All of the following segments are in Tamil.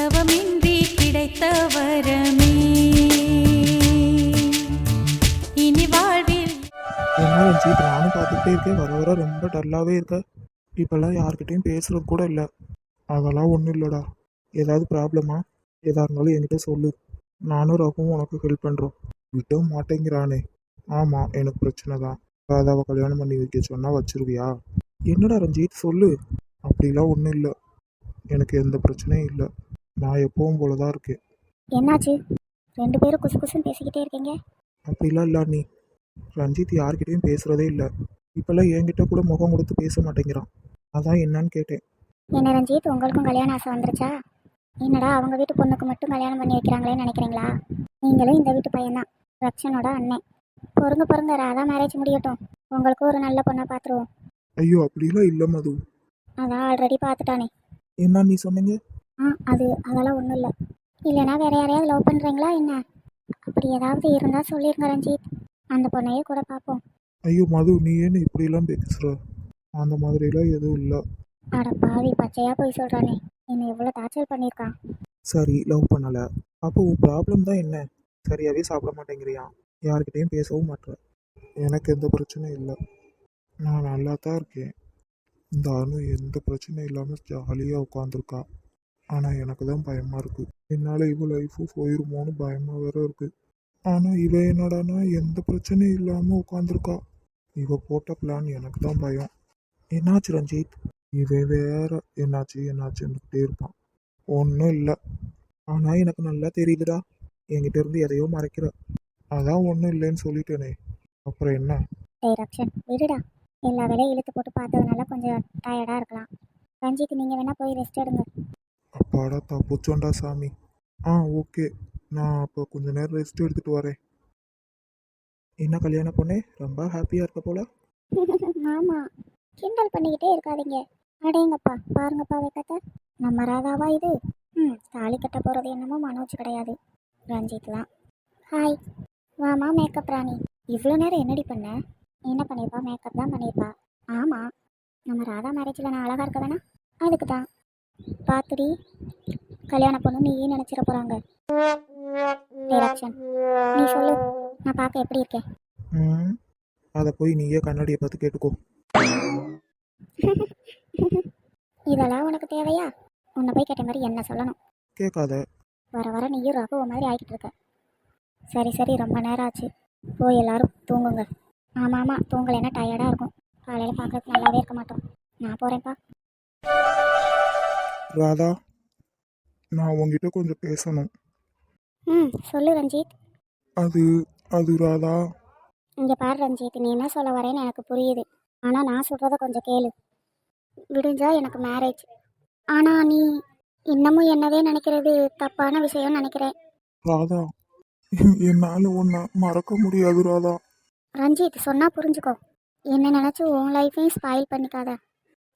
தவமின்றி கிடைத்த வரமே இனி வாழ்வில் என்ன ரஞ்சித் நானும் பார்த்துக்கிட்டே இருக்கேன். வர வர ரொம்ப டல்லாகவே இருக்க. இப்போல்லாம் யார்கிட்டையும் பேசுறது கூட இல்லை. அதெல்லாம் ஒன்றும் இல்லைடா. ஏதாவது ப்ராப்ளமா எதாக இருந்தாலும் என்கிட்ட சொல்லு. நானும் ரகுவும் உனக்கு ஹெல்ப் பண்ணுறோம் விட்டவும் மாட்டேங்கிறானே. ஆமாம் எனக்கு பிரச்சனை தான். ராதாவை கல்யாணம் பண்ணி வைக்க சொன்னால் வச்சிருவியா? என்னடா ரஞ்சித் சொல்லு. அப்படிலாம் ஒன்றும் இல்லை. எனக்கு எந்த பிரச்சனையும் இல்லை. நான் எப்பவும் போல தான் இருக்கேன். என்னாச்சு? ரெண்டு பேரும் குசு குசுன்னு பேசிக்கிட்டே இருக்கீங்க? அப்படிலாம் இல்லை நீ ரஞ்சித் யார்கிட்டயும் பேசுறதே இல்லை. இப்போல்லாம் என்கிட்ட கூட முகம் கொடுத்து பேச மாட்டேங்கிறான். அதான் என்னன்னு கேட்டேன். என்ன ரஞ்சித் உங்களுக்கும் கல்யாண ஆசை வந்துருச்சா? என்னடா அவங்க வீட்டு பொண்ணுக்கு மட்டும் கல்யாணம் பண்ணி வைக்கிறாங்களேன்னு நினைக்கிறீங்களா? நீங்களும் இந்த வீட்டு பையன்தான். ரக்ஷனோட அண்ணன். பொறுங்க பொறுங்க ராதா மேரேஜ் முடியட்டும். உங்களுக்கும் ஒரு நல்ல பொண்ணை பார்த்துருவோம் ஐயோ அப்படிலாம் இல்லை மது. அதான் ஆல்ரெடி பார்த்துட்டானே என்ன நீ சொன்னீங்க? அது அதெல்லாம் ஒன்றும் இல்லை. இல்லைனா வேற யாரையாவது லவ் பண்ணுறீங்களா என்ன? அப்படி ஏதாவது இருந்தால் சொல்லிருங்க ரஞ்சித். அந்த பொண்ணையே கூட பார்ப்போம். ஐயோ மது நீ ஏன்னு இப்படிலாம் பேசுற? அந்த மாதிரிலாம் எதுவும் இல்லை. அட பாவி பச்சையாக போய் சொல்கிறானே என்னை எவ்வளோ டார்ச்சர் பண்ணியிருக்கான் சரி லவ் பண்ணலை. அப்போ உன் ப்ராப்ளம் தான் என்ன? சரியாகவே சாப்பிட மாட்டேங்கிறியான் யார்கிட்டயும் பேசவும் மாட்டேன் எனக்கு எந்த பிரச்சனையும் இல்லை. நான் நல்லா தான் இருக்கேன். இந்த அணு எந்த பிரச்சனையும் இல்லாமல் ஜாலியாக உட்காந்துருக்கா ஆனால் எனக்கு தான் பயமாக இருக்குது என்னால் இவள் லைஃபும் போயிருமோன்னு பயமாக வேற இருக்குது ஆனால் இவ என்னடானா எந்த பிரச்சனையும் இல்லாமல் உட்காந்துருக்கா இவ போட்ட பிளான் எனக்கு தான் பயம். என்னாச்சு ரஞ்சித்? இவன் வேற என்னாச்சு என்னாச்சுன்னுக்கிட்டே இருப்பான் ஒன்றும் இல்லை. ஆனால் எனக்கு நல்லா தெரியுதுடா. என்கிட்ட இருந்து எதையோ மறைக்கிற. அதான் ஒன்றும் இல்லைன்னு சொல்லிட்டேனே. அப்புறம் என்ன? டேய் ரக்ஷன் விடுடா. எல்லா வேலையும் இழுத்து போட்டு பார்த்ததுனால கொஞ்சம் டயர்டாக இருக்கலாம். ரஞ்சித் நீங்கள் வேணால் போய் ரெஸ்ட் எடுங்க. அப்பாடா தப்புச்சோண்டா சாமி. ஆ ஓகே. நான் அப்போ கொஞ்ச நேரம் ரெஸ்ட் எடுத்துகிட்டு வரேன். என்ன கல்யாணம் பொண்ணே? ரொம்ப ஹாப்பியாக இருக்க போல. ஆமாம் கிண்டல் பண்ணிக்கிட்டே இருக்காதீங்க. அடேங்கப்பா பாருங்கப்பா வெக்கத்தை. நம்ம ராதாவா இது. ம் தாலி கட்ட போகிறது என்னமோ மனோஜ் கிடையாது. ரஞ்சித் தான். ஹாய் வாமா மேக்கப் ராணி. இவ்வளோ நேரம் என்னடி பண்ண? என்ன பண்ணியிருப்பா மேக்கப் தான் பண்ணியிருப்பா ஆமாம் நம்ம ராதா மேரேஜில் நான் அழகாக இருக்க வேணா அதுக்கு தான். பார்த்துடி கல்யாண பொண்ணு நீயே நினச்சிட போகிறாங்க நீ சொல்லு நான் பார்க்க எப்படி இருக்கேன்? ம் அதை போய் நீயே கண்ணாடியை பார்த்து கேட்டுக்கோ. இதெல்லாம் உனக்கு தேவையா? உன்னை போய் கேட்ட மாதிரி என்ன சொல்லணும்? கேட்காத. வர வர நீயும் ரகுவ மாதிரி ஆகிட்டு இருக்க. சரி சரி ரொம்ப நேரம் ஆச்சு. போய் எல்லாரும் தூங்குங்க. ஆமாம் ஆமாம் தூங்கலைன்னா டயர்டாக இருக்கும். காலையில் பார்க்கறதுக்கு நல்லாவே இருக்க மாட்டோம். நான் போகிறேன்ப்பா ராதா நான் உங்ககிட்ட கொஞ்சம் பேசணும். ம் சொல்லு ரஞ்சித். அது அது ராதா. இங்கே பாரு ரஞ்சித் நீ என்ன சொல்ல வரேன்னு எனக்கு புரியுது. ஆனால் நான் சொல்கிறத கொஞ்சம் கேளு. விடிஞ்சா எனக்கு மேரேஜ் ஆனால் நீ இன்னமும் என்னவே நினைக்கிறது தப்பான விஷயம்னு நினைக்கிறேன். ராதா என்னால் உன்னை மறக்க முடியாது ராதா. ரஞ்சித் சொன்னா புரிஞ்சுக்கோ. என்ன நினச்சி உன் லைஃபையும் ஸ்பாயில் பண்ணிக்காத.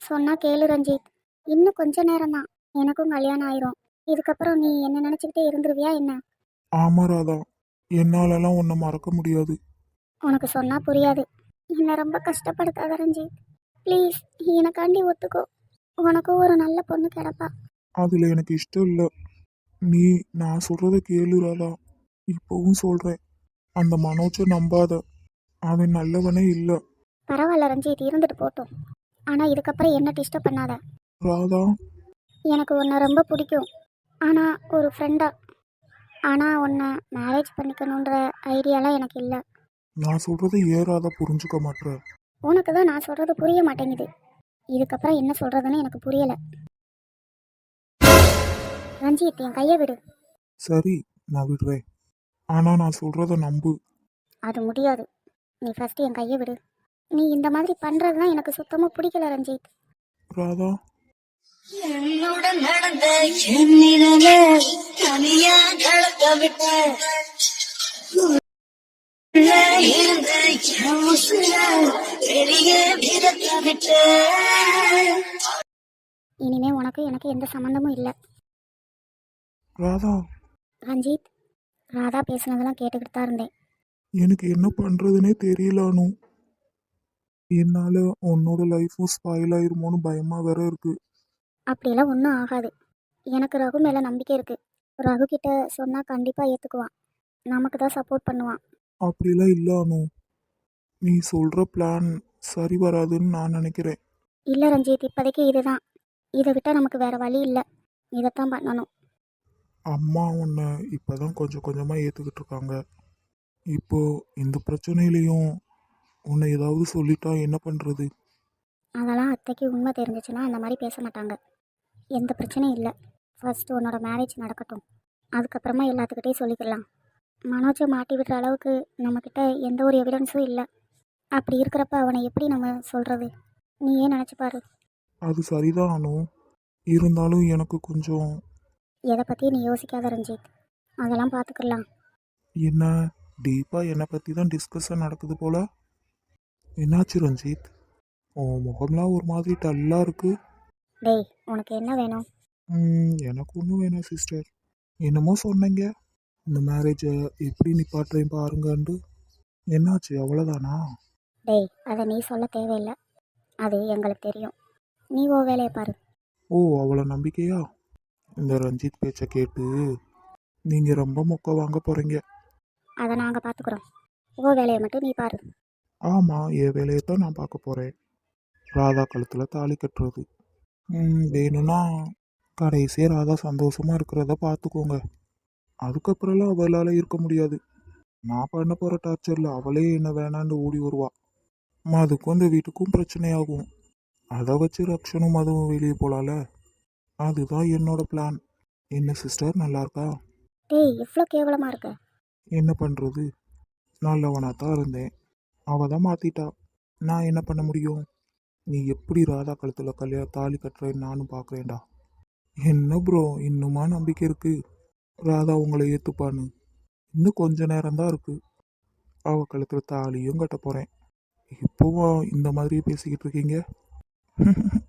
சொன்னா கேளு ரஞ்சித். இன்னும் கொஞ்ச நேரம் தான் எனக்கும் கல்யாணம் ஆயிரும். இதுக்கப்புறம் நீ என்ன நினச்சிக்கிட்டே இருந்துருவியா என்ன? ஆமாம் ராதா. என்னாலலாம் உன்னை மறக்க முடியாது. உனக்கு சொன்னா புரியாது. என்னை ரொம்ப கஷ்டப்படுத்தாத ரஞ்சித். ப்ளீஸ் எனக்காண்டி ஒத்துக்கோ. உனக்கும் ஒரு நல்ல பொண்ணு கிடப்பா. அதில் எனக்கு இஷ்டம் இல்லை. நீ நான் சொல்கிறத கேளு ராதா. இப்போவும் சொல்கிறேன் அந்த மனோஜை நம்பாத. அவன் நல்லவனே இல்லை. பரவாயில்ல ரஞ்சித் இருந்துட்டு போட்டும். ஆனால் இதுக்கப்புறம் என்ன டிஸ்டர்ப் பண்ணாத. ராதா எனக்கு உன்னை ரொம்ப பிடிக்கும். ஆனால் ஒரு ஃப்ரெண்டா ஆனால் உன்னை மேரேஜ் பண்ணிக்கணுன்ற ஐடியாலாம் எனக்கு இல்லை. நான் சொல்கிறத ஏறாத புரிஞ்சுக்க மாட்ற. உனக்கு தான் நான் சொல்கிறது புரிய மாட்டேங்குது. இதுக்கப்புறம் என்ன சொல்கிறதுன்னு எனக்கு புரியலை. ரஞ்சித் என் கையை விடு. சரி நான் விடுறேன். ஆனால் நான் சொல்கிறத நம்பு. அது முடியாது. நீ ஃபஸ்ட்டு என் கையை விடு. நீ இந்த மாதிரி பண்ணுறது தான் எனக்கு சுத்தமாக பிடிக்கல ரஞ்சித். ராதா என்னுடன் நடந்த என் நிழலே தனியா கலக்க விட்ட. இருந்த வெளியே விதக்க விட்ட. இனிமே உனக்கு எனக்கு எந்த சம்மந்தமும் இல்லை. ராதா. ரஞ்சித் ராதா பேசுனதெல்லாம் கேட்டுக்கிட்டு தான் இருந்தேன். எனக்கு என்ன பண்ணுறதுனே தெரியலானு என்னால் உன்னோட லைஃப்பும் ஸ்பாயில் ஆயிருமோன்னு பயமாக வேற இருக்கு. அப்படியெல்லாம் ஒன்றும் ஆகாது. எனக்கு ரகு மேலே நம்பிக்கை இருக்குது ரகு கிட்ட சொன்னால் கண்டிப்பாக ஏற்றுக்குவான் நமக்கு தான் சப்போர்ட் பண்ணுவான். அப்படிலாம் இல்லை அனு. நீ சொல்கிற பிளான் சரி வராதுன்னு நான் நினைக்கிறேன். இல்லை ரஞ்சித் இப்போதைக்கு இதுதான். இதை விட்டால் நமக்கு வேறு வழி இல்லை. இதைத்தான் பண்ணணும். அம்மா உன்னை இப்போ தான் கொஞ்சம் கொஞ்சமாக ஏற்றுக்கிட்டு இருக்காங்க. இப்போ இந்த பிரச்சனையிலையும் உன்னை ஏதாவது சொல்லிட்டா என்ன பண்ணுறது அதெல்லாம் அத்தைக்கு உண்மை தெரிஞ்சிச்சுன்னா அந்த மாதிரி பேச மாட்டாங்க. எந்த பிரச்சனையும் இல்லை. ஃபர்ஸ்ட் உன்னோட மேரேஜ் நடக்கட்டும். அதுக்கப்புறமா எல்லாத்துக்கிட்டையும் சொல்லிக்கலாம் மனோஜை மாட்டி விடுற அளவுக்கு நம்மக்கிட்ட எந்த ஒரு எவிடன்ஸும் இல்லை. அப்படி இருக்கிறப்ப அவனை எப்படி நம்ம சொல்கிறது நீ ஏன் நினச்சி பாரு. அது சரிதான் அனு. இருந்தாலும் எனக்கு கொஞ்சம் எதை பற்றியும் நீ யோசிக்காத ரஞ்சித். அதெல்லாம் பார்த்துக்கலாம் என்ன? டீப்பாக என்னை பற்றி தான் டிஸ்கஷன் நடக்குது போல? என்னாச்சு ரஞ்சித்? உன் முகம்லாம் ஒரு மாதிரி டல்லாக இருக்கு. டேய் உனக்கு என்ன வேணும்? எனக்கு ஒன்றும் வேணாம் சிஸ்டர் என்னமோ சொன்னீங்க. இந்த மேரேஜை எப்படி நிப்பாட்டுறேன் பாருங்கன்ட்டு. என்னாச்சு? அவ்வளோதானா டேய் அதை நீ சொல்ல தேவையில்லை. அது எங்களுக்கு தெரியும். நீ ஓ வேலையை பாரு. ஓ அவ்வளோ நம்பிக்கையா? இந்த ரஞ்சித் பேச்சை கேட்டு நீங்கள் ரொம்ப மொக்க வாங்க போகிறீங்க அதை நாங்கள் பார்த்துக்குறோம் ஓ வேலையை மட்டும் நீ பாரு. ஆமாம் என் வேலையை தான் நான் பார்க்க போகிறேன் ராதா கழுத்தில் தாலி கட்டுறது. வேணும்னா கடைசியாக ராதா சந்தோஷமாக இருக்கிறத பார்த்துக்கோங்க அதுக்கப்புறம்லாம் அவளால் இருக்க முடியாது. நான் பண்ண போகிற டார்ச்சரில் அவளே என்ன வேணான்னு ஓடி வருவா. மதுக்கும் இந்த வீட்டுக்கும் பிரச்சனையாகும். அதை வச்சு ரக்ஷனும் மதுவும் வெளியே போகலால அதுதான் என்னோட பிளான் என்ன சிஸ்டர் நல்லா இருக்கா? டேய் இவ்வளோ கேவலமாக இருக்க. என்ன பண்ணுறது நல்லவனாக தான் இருந்தேன். அவள் தான் மாற்றிட்டா நான் என்ன பண்ண முடியும்? நீ எப்படி ராதா கழுத்தில் கல்யாண தாலி கட்டுறேன்னு நானும் பார்க்குறேன்டா என்ன ப்ரோ இன்னுமா நம்பிக்கை இருக்கு? ராதா உங்களை ஏற்றுப்பான்னு இன்னும் கொஞ்ச நேரம்தான் இருக்கு. அவள் கழுத்தில் தாலியும் கட்ட போகிறேன் இப்போவும் இந்த மாதிரியே பேசிக்கிட்டு இருக்கீங்க?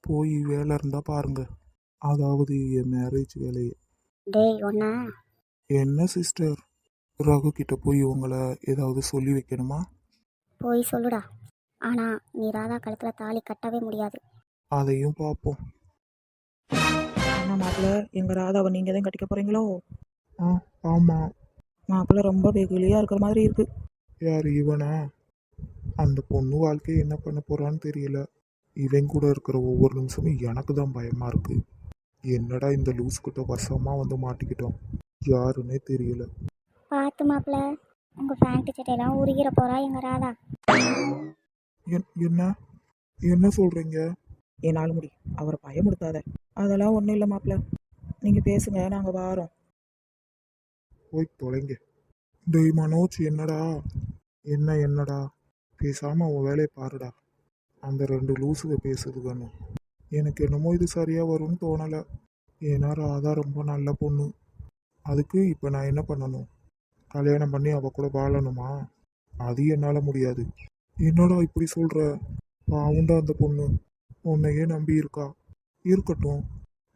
போய் வேலை இருந்தால் பாருங்க. அதாவது என் மேரேஜ் வேலையை. என்ன சிஸ்டர் ரகு கிட்ட போய் உங்களை ஏதாவது சொல்லி வைக்கணுமா? போய் சொல்லுடா. ஆனால் நீ ராதா கழுத்தில் தாலி கட்டவே முடியாது. அதையும் பார்ப்போம் என்ன மாப்பிள்ள. எங்கள் ராதாவை நீங்கள் தான் கட்டிக்க போகிறீங்களோ ஆ ஆமாம் மாப்பிள்ள ரொம்ப வெகுலியாக இருக்கிற மாதிரி இருக்கு. யார் இவனா? அந்த பொண்ணு வாழ்க்கையை என்ன பண்ண போறான்னு தெரியல. இவன் கூட இருக்கிற ஒவ்வொரு நிமிஷமும் எனக்கு தான் பயமா இருக்கு. என்னடா இந்த லூஸ் கிட்ட வசமா வந்து மாட்டிக்கிட்டோம்? யாருன்னே தெரியல. பார்த்து மாப்பிள்ள உங்கள் ஃபேண்ட்டு சட்டையெல்லாம் உருகிற போகிறா எங்கள் ராதா. என்- என்ன? என்ன சொல்றீங்க? என்னால் முடி அவரை பயமுடுத்தாத அதெல்லாம் ஒன்றும் இல்லை மாப்பிள்ள நீங்கள் பேசுங்க நாங்கள் வாரோம். போய் தொலைங்க. டேய் மனோஜ் என்னடா? என்ன என்னடா? பேசாம உன் வேலையை பாருடா. அந்த ரெண்டு லூசுக பேசுதுகன்னு எனக்கு என்னமோ இது சரியா வரும்னு தோணல. ஏன்னா ராதா ரொம்ப நல்ல பொண்ணு. அதுக்கு இப்போ நான் என்ன பண்ணணும்? கல்யாணம் பண்ணி அவ கூட வாழணுமா? அது என்னால் முடியாது. என்னடா இப்படி சொல்ற? பாவுண்டா அந்த பொண்ணு. உன்னையே நம்பி இருக்கா? இருக்கட்டும்.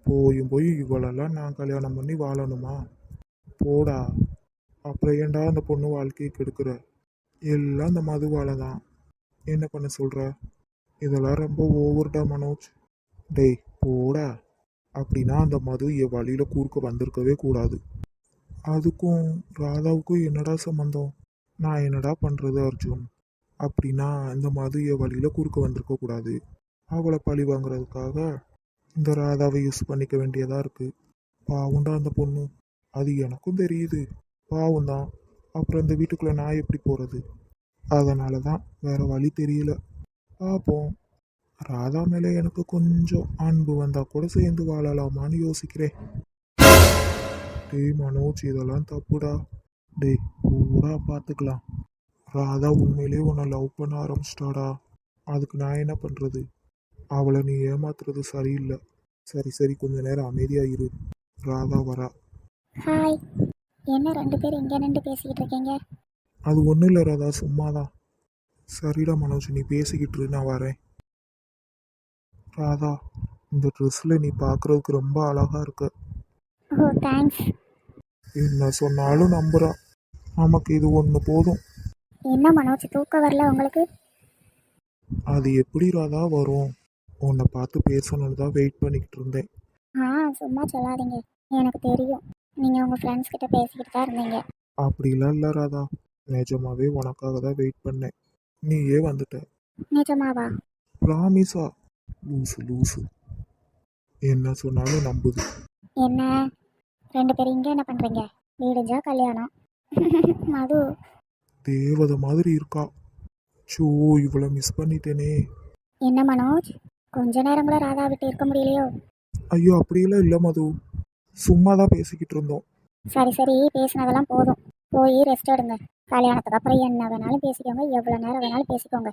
போயும் போய் இவளெல்லாம் நான் கல்யாணம் பண்ணி வாழணுமா? போடா. அப்புறம் ஏன்டா அந்த பொண்ணு வாழ்க்கையை கெடுக்கிற? எல்லாம் அந்த மதுவால தான் என்ன பண்ண சொல்ற? இதெல்லாம் ரொம்ப ஓவர்டா மனோஜ். டேய் போடா. அப்படின்னா அந்த மது என் வழியில கூறுக்க வந்திருக்கவே கூடாது. அதுக்கும் ராதாவுக்கும் என்னடா சம்மந்தம் நான் என்னடா பண்றது அர்ஜுன்? அப்படின்னா இந்த மது வழியில் குறுக்க வந்திருக்க கூடாது. அவளை பழி வாங்குறதுக்காக இந்த ராதாவை யூஸ் பண்ணிக்க வேண்டியதாக இருக்குது பாவுண்டா அந்த பொண்ணு. அது எனக்கும் தெரியுது. பாவம் தான் அப்புறம் இந்த வீட்டுக்குள்ளே நான் எப்படி போகிறது அதனால தான் வேறு வழி தெரியல. பார்ப்போம் ராதா மேலே எனக்கு கொஞ்சம் அன்பு வந்தால் கூட சேர்ந்து வாழலாமான்னு யோசிக்கிறேன். டேய் மனோஜ் இதெல்லாம் தப்புடா. டேய் பூரா பார்த்துக்கலாம் ராதா உண்மையிலே உன்னை லவ் பண்ண ஆரம்பிச்சிட்டாடா. அதுக்கு நான் என்ன பண்றது? அவளை நீ ஏமாத்துறது சரியில்லை. சரி சரி கொஞ்ச நேரம் அமைதியா இரு ராதா வரா. ஹாய் என்ன ரெண்டு பேரும் இங்கே நின்று பேசிக்கிட்டு இருக்கீங்க? அது ஒன்றும் இல்லை ராதா சும்மாதான் சரிடா மனோஜ் நீ பேசிக்கிட்டு இரு, நான் வரேன். ராதா இந்த ட்ரெஸ்ஸில் நீ பார்க்குறதுக்கு ரொம்ப அழகா இருக்க. ஓ தேங்க்ஸ் என்ன சொன்னாலும் நம்புறா. நமக்கு இது ஒன்று போதும். என்ன மனோஜ் தூக்கம் வரல உங்களுக்கு? அது எப்படி ராதா வரும்? உன்னை பார்த்து பேசணும்னு தான் வெயிட் பண்ணிக்கிட்டு இருந்தேன். ஆ சும்மா சொல்லாதீங்க. எனக்கு தெரியும். நீங்கள் உங்கள் ஃப்ரெண்ட்ஸ் கிட்ட பேசிக்கிட்டு தான் இருந்தீங்க. அப்படிலாம் இல்லை ராதா. நிஜமாவே உனக்காக தான் வெயிட் பண்ணேன். நீயே வந்துட்ட. நிஜமாவா? ப்ராமிஸா லூசு லூசு. என்ன சொன்னாலும் நம்புது. என்ன? ரெண்டு பேரும் இங்கே என்ன பண்ணுறீங்க வீடுஞ்சா கல்யாணம். மது. தேவதை மாதிரி இருக்கா? ஷோ இவ்வளோ மிஸ் பண்ணிட்டேனே. என்ன மனோஜ்? கொஞ்ச நேரம் கூட ராதா விட்டு இருக்க முடியலையோ? ஐயோ அப்படியெல்லாம் இல்லை மது. சும்மா தான் பேசிக்கிட்டு இருந்தோம். சரி சரி பேசினதெல்லாம் போதும். போய் ரெஸ்ட் எடுங்க. கல்யாணத்துக்கு அப்புறம் என்ன வேணாலும் பேசிக்கோங்க. எவ்வளோ நேரம் வேணாலும் பேசிக்கோங்க.